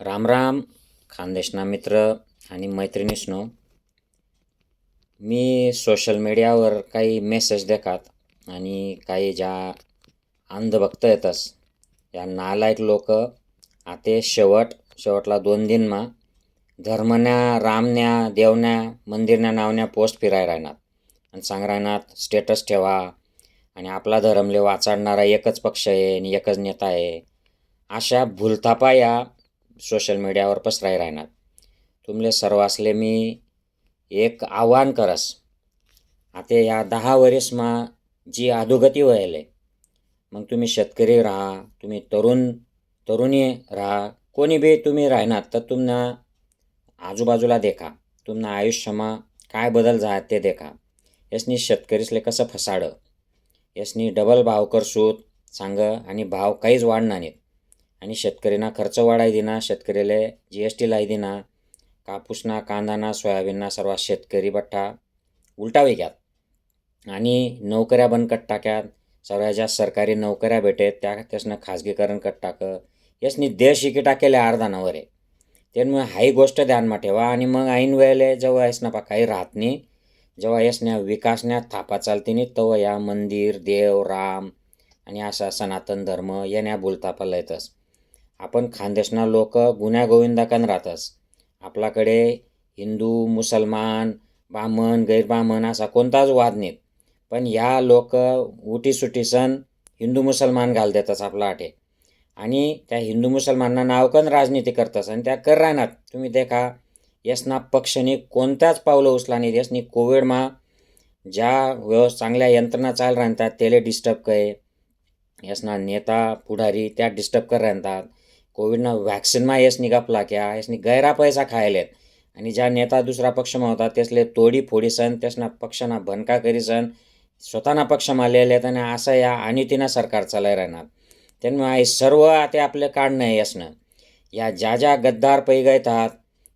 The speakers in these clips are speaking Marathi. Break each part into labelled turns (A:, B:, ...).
A: राम राम खानदेशना मित्र आणि मैत्रिणीसनो. मी सोशल मीडियावर काही मेसेज देखात आणि काही ज्या अंधभक्त येतस या नालायक लोक आते शेवट शेवटला दोन दिनमा धर्मन्या रामन्या देवन्या मंदिरन्या नावन्या पोस्ट फिराय राहणार. आणि सांग राहणार स्टेटस ठेवा आणि आपला धर्मले वाचाडणारा एकच पक्ष आहे आणि एकच नेता आहे. अशा भूलथापा या सोशल मीडियावर पसराय राहणार. तुमले सर्वासले मी एक आव्हान करस. आता या दहा वरीसमा जी अधोगती व्हायले मग तुम्ही शेतकरी राहा तुम्ही तरुण तरुणी राहा कोणी बी तुम्ही राहणार तर तुम्हाला आजूबाजूला देखा तुम्हाला आयुष्यमा काय बदल झाला ते देखा. यसनी शेतकरीसले कसं फसाडं? यसनी डबल भाव करसूत सांग आणि भाव काहीच वाढणार नाहीत. आणि शेतकरीना खर्च वाढाय दिना शेतकरीले जी एस टी लाई दिना कापूसना कांदाना सोयाबीनना सर्व शेतकरी बठ्ठा उलटा घ्यात आणि नोकऱ्या बंद कट टाक्यात सर्व ज्या सरकारी नोकऱ्या भेटेत त्या त्यासनं खाजगीकरण कट टाकं यासनी देश इकी टाकेले अर्धा नवर. आहे त्यामुळे हाही गोष्ट ध्यानमा ठेवा आणि मग ऐन वेळेले जेव्हा यासना काही राहत नाही जेव्हा यासन्या विकासण्या थापा चालते नाही तेव्हा या मंदिर देव राम आणि असा सनातन धर्म येण्या बोलतापाला येतस आपण खानदेशना लोक गुन्ह्यागोविंदाकन राहतस आपल्याकडे हिंदू मुसलमान ब्राह्मण गैरब्राह्मण असा कोणताच वाद नाहीत. पण या लोक उटी सण हिंदू मुसलमान घाल देतात आपला आठे आणि त्या हिंदू मुसलमानांना नावकन राजनीती करतात आणि त्या कर राहणार तुम्ही देखा यसना पक्षनी कोणत्याच पावलं उचला नाही यसनी कोविडमा ज्या व्यव चांगल्या यंत्रणा चाल राहतात त्याला डिस्टर्ब करे. यसना नेता पुढारी त्या डिस्टर्ब कर राहतात. कोविडनं व्हॅक्सिनमा येस निघापला क्या यसनी गैरा पैसा खायलेत. आणि ज्या नेता दुसरा पक्षमा होता त्यासले तोडी फोडीसन त्यासना पक्षना भनका करी स्वतःना पक्षमा आलेले आणि असं या अनितीनं सरकार चालाय राहणार. त्यांना हे सर्व आता आपलं काढणं आहे यसनं या ज्या ज्या गद्दार पै येतात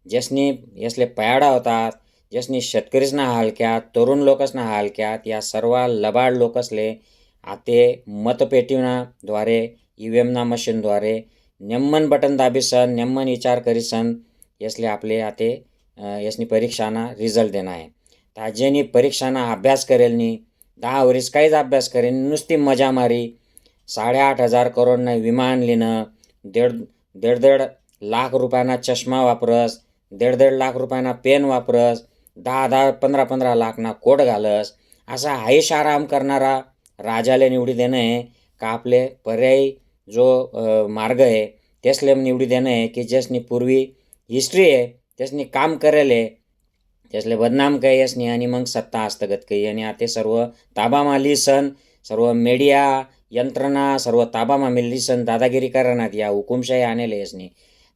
A: ज्यासनी यसले पयाडा होतात ज्यासनी शेतकरीसना हालक्यात तरुण लोकसना हालक्यात या सर्व लबाड लोकसले आते मतपेटीनाद्वारे ई व्ही एमना मशीनद्वारे नेम्मन बटन दाबीसन नेम्मन विचार करीसन यसले आपले आते यसनी परीक्षांना रिझल्ट देणं आहे. तर ज्यांनी परीक्षाना अभ्यास करेल नी दहा वरीस काहीच अभ्यास करेन नुसती मजा मारी साडेआठ हजार करोडनं विमान लिहिणं दीड दीड दीड लाख रुपयाना चष्मा वापरस दीड दीड लाख रुपयाना पेन वापरस दहा दहा पंधरा पंधरा लाखना कोट घालस असा आयुष आराम करणारा राजाला निवडी देणं आहे का आपले पर्यायी जो मार्ग आहे त्यासले निवडी देणं आहे की ज्यासनी पूर्वी हिस्ट्री आहे त्यासनी काम करेल आहे त्यासले बदनाम काही असणे आणि मग सत्ता हस्तगत काही आणि आता सर्व ताबामा लिसन सर्व मीडिया यंत्रणा सर्व ताबामा लिसन दादागिरी करणार या हुकुमशाही आणले यसनी।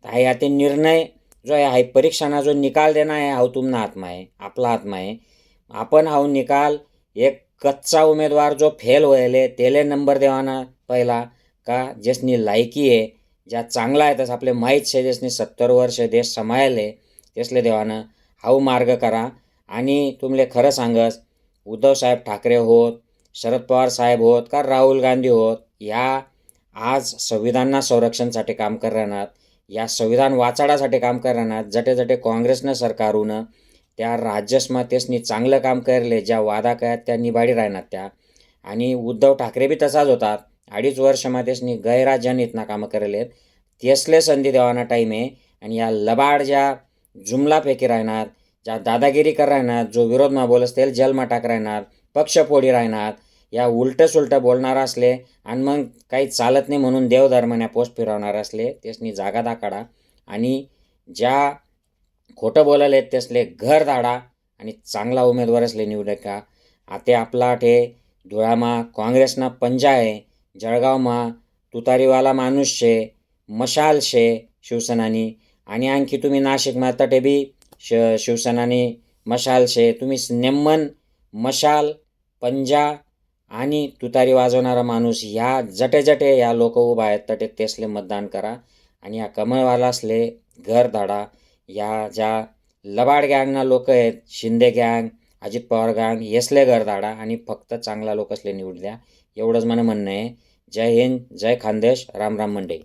A: तर हा याते निर्णय जो आहे हा परीक्षाना जो निकाल देणं आहे हा तुमना आत्मा आहे आपला आत्मा आहे आपण हा निकाल एक कच्चा उमेदवार जो फेल व्हायले त्याला नंबर देवाना पहिला। का? ज्यासनी लायकी आहे ज्या चांगला आहे तसं आपले माहीत शे ज्यासनी सत्तर वर्ष देश समायले त्यासले देवानं हाऊ मार्ग करा. आणि तुमले खरं सांगस उद्धवसाहेब ठाकरे होत शरद पवार साहेब होत का राहुल गांधी होत या आज संविधानना संरक्षणसाठी काम कर या संविधान वाचाडासाठी काम कर जटे जटे काँग्रेसनं सरकारून त्या राज्यसमा तेसनी चांगलं काम करले ज्या वादा काय त्या निभाडी राहणार त्या. आणि उद्धव ठाकरे बी तसाच होतात. अडीच वर्षमा तेसनी गैरराज्यानीतना कामं करेलेत. तेसले संधी देवाना टाईम आहे आणि या लबाड ज्या जुमलापैकी राहणार ज्या दादागिरी कर राहणार जो विरोधमा बोलस असतील जलमा टाक राहणार पक्षपोडी राहणार या उलटं सुलटं बोलणार असले आणि मग काही चालत नाही म्हणून देवधर्माने पोस्ट फिरवणार असले त्यासनी जागा दाखाडा आणि ज्या खोटं बोलायला आहेत त्यासले घर धाडा आणि चांगला उमेदवार असले निवडका. आता आपला ठे धुळामा काँग्रेसना पंजा आहे. जळगावमा तुतारीवाला माणूस शे मशाल शे शिवसेनानी. आणि आणखी तुम्ही नाशिकमा तटेबी श शिवसेनानी मशाल शे. तुम्ही नेम्मन मशाल पंजा आणि तुतारी वाजवणारा माणूस. ह्या जटे जटे या लोक उभा आहेत. तटे तेसले मतदान करा. आणि या कमळवालासले घर धाडा. या ज्या लबाड गँगना लोक आहेत शिंदे गँग अजित पवार गँग यसले घर धाडा. आणि फक्त चांगला लोक असले निवड द्या. एवढंच मला म्हणणं आहे. जय हिंद जय खानदेश राम राम मंडई.